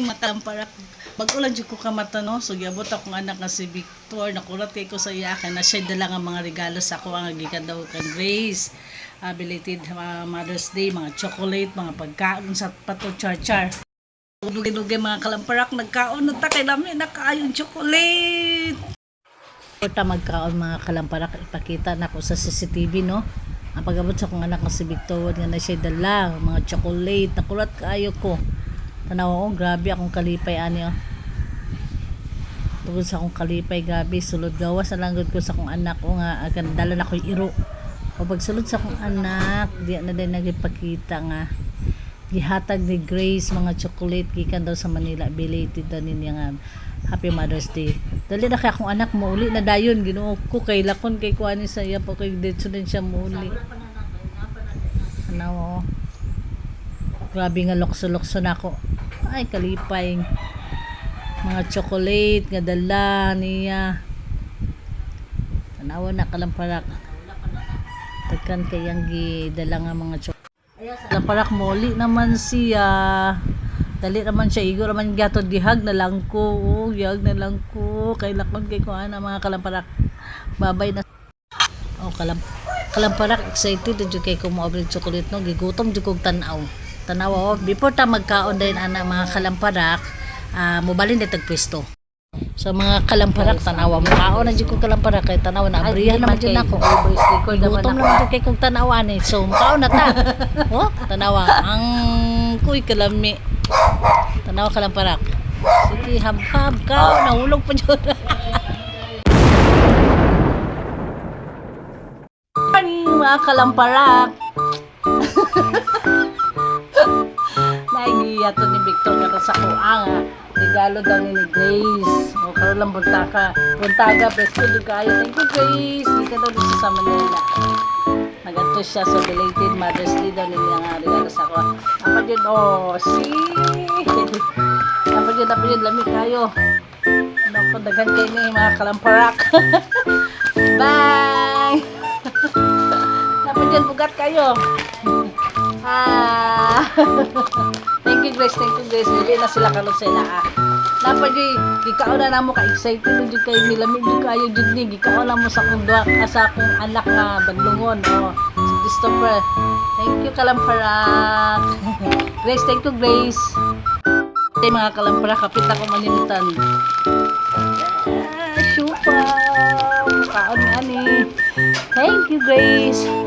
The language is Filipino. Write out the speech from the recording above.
may matamparak. Bagulan jud ko ka mata no. So giabot akong anak nga si Victor. Nakulat kay ko sa iya na share dala nga mga regalo sa ako ang gikan daw kan Grace. Uh, belated uh, Mother's Day, mga chocolate, mga pagkaon sa pato char-char. Dugay-dugay mga kalamparak nagkaon na ta kay lami na kaayong chocolate. Ito magkaon mga kalamparak ipakita na ko sa CCTV no. Ang pagabot sa kong anak nga si Victor nga na siya dala mga chocolate nakulat kaayo ko. Tanaw ko grabe akong kalipay ani oh. Tungod sa akong kalipay gabi sulod gawas na lang gud ko sa akong anak ko nga agan dala na ko iro. O pagsulod sa akong anak di na din nagipakita nga gihatag ni Grace mga chocolate gikan daw sa Manila belated daw niya nga Happy Mother's Day. Dali na kay akong anak mo uli na dayon Ginoo ko kay lakon kay kuani sa iya pa kay detso din siya mo uli. Ano oh. Grabe nga lokso-lokso na ako. Ay kalipay. Mga chocolate nga dala niya. Tanawa na kalamparak. Tagkan kayang gidala nga mga chocolate. Kalamparak moli naman siya. Dali naman siya igo naman gato dihag na lang ko. Oh, gihag na lang ko. Kay lakon kay ko ana mga kalamparak. Babay na. Oh, kalam kalamparak excited jud kay ko mo chocolate no gigutom jud kog tan-aw. Tanaw oh, before ta magkaon din ana mga kalamparak, ah mobalin ditag pwesto. So mga kalamparak tanawa mo kaon na jud kog kalamparak kay tanawa na abrihan naman jud nako. Gutom naman jud kay kog tanawa ni. So makaon na ta. oh, tanawa ang kuy kalami. Tanawa kalamparak. Sige, hab-hab ka, nahulog pa jud. Mga kalamparak. Naigiya to ni Victor nga sa kuang. Regalo daw ni Grace. O karon lang punta ka. Punta ka, presko jud kayo. Thank you Grace. Di ka daw dito sa Manila. Nagadto siya sa belated Mother's Day daw niya nga regalo sa ko. Apa jud oh, si. Apa jud apa jud lami kayo. Naku, daghan kayo ni mga kalamparak. Bye! Dapat dyan bugat kayo. Thank you Grace, thank you Grace. Dili na sila kalot sa ila. Dapat di gikaon na namo ka excited jud kay nilamig jud kayo jud ni gikaon na mo sa akong duha ah, sa akong anak nga badlungon oh. Si Christopher. Thank you kalamparak. Grace, thank you Grace. Hey, mga kalamparak, kapit ako malimitan. Ah, Shupa. Kaon ni ani. Thank you Grace.